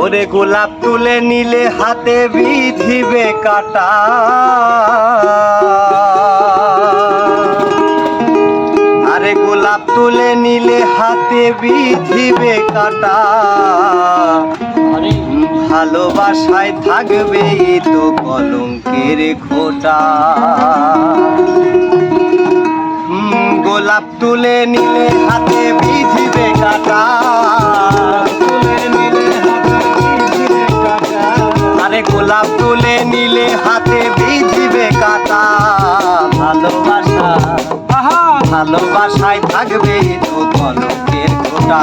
ওরে গোলাপ তুলে নিলে হাতে বিধিবে কাটা। আরে গোলাপ তুলে নিলে হাতে বিধিবে কাটা। ভালোবাসায় থাকবে তো কলঙ্কের খোটা গোলাপ তুলে নিলে হাতে বিধিবে কাটা। ভালোবাসায় থাকবে দু পলকের খোটা।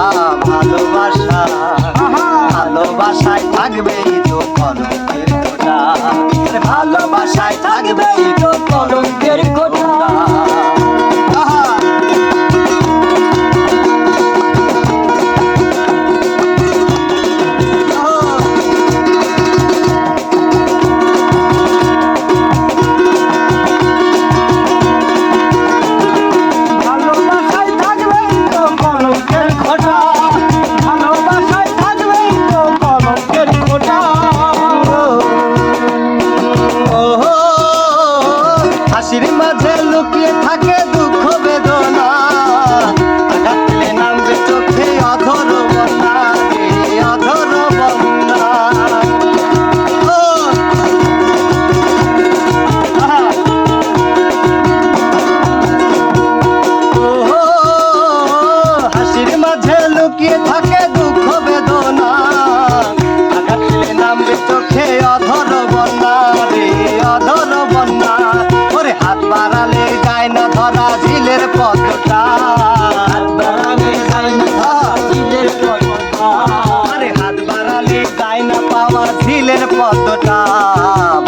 দিলেন কতটা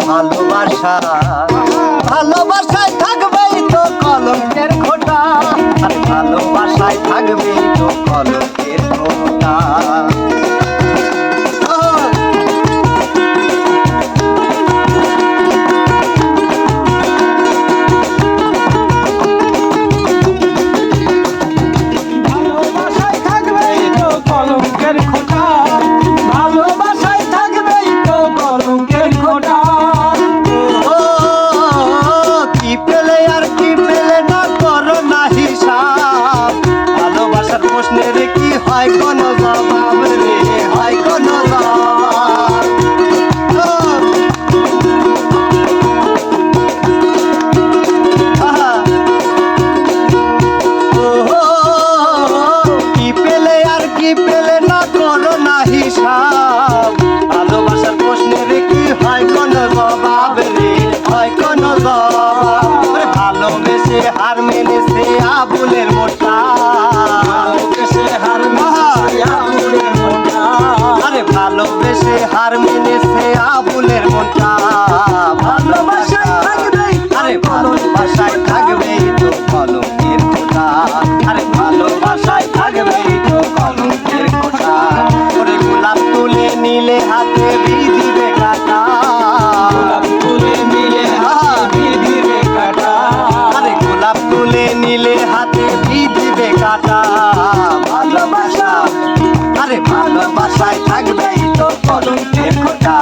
ভালোবাসা। ভালোবাসায় থাকবে তো কলমের খোটা আর ভালোবাসায় থাকবে বুলের দিলে হাতে দিবে কাটা। ভালোবাসা, আরে ভালোবাসায় থাকবে তো কলঙ্কের খোটা।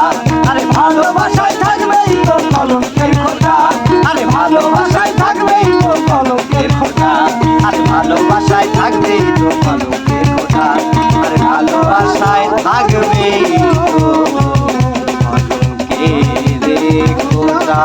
আরে ভালোবাসায় থাকবে তো কলঙ্কের খোটা। আরে ভালোবাসায় থাকবে তো কলঙ্কের খোটা। আরে ভালোবাসায় থাকবে তো কলঙ্কের খোটা। আরে ভালোবাসায় থাকবে তো কলঙ্কের খোটা।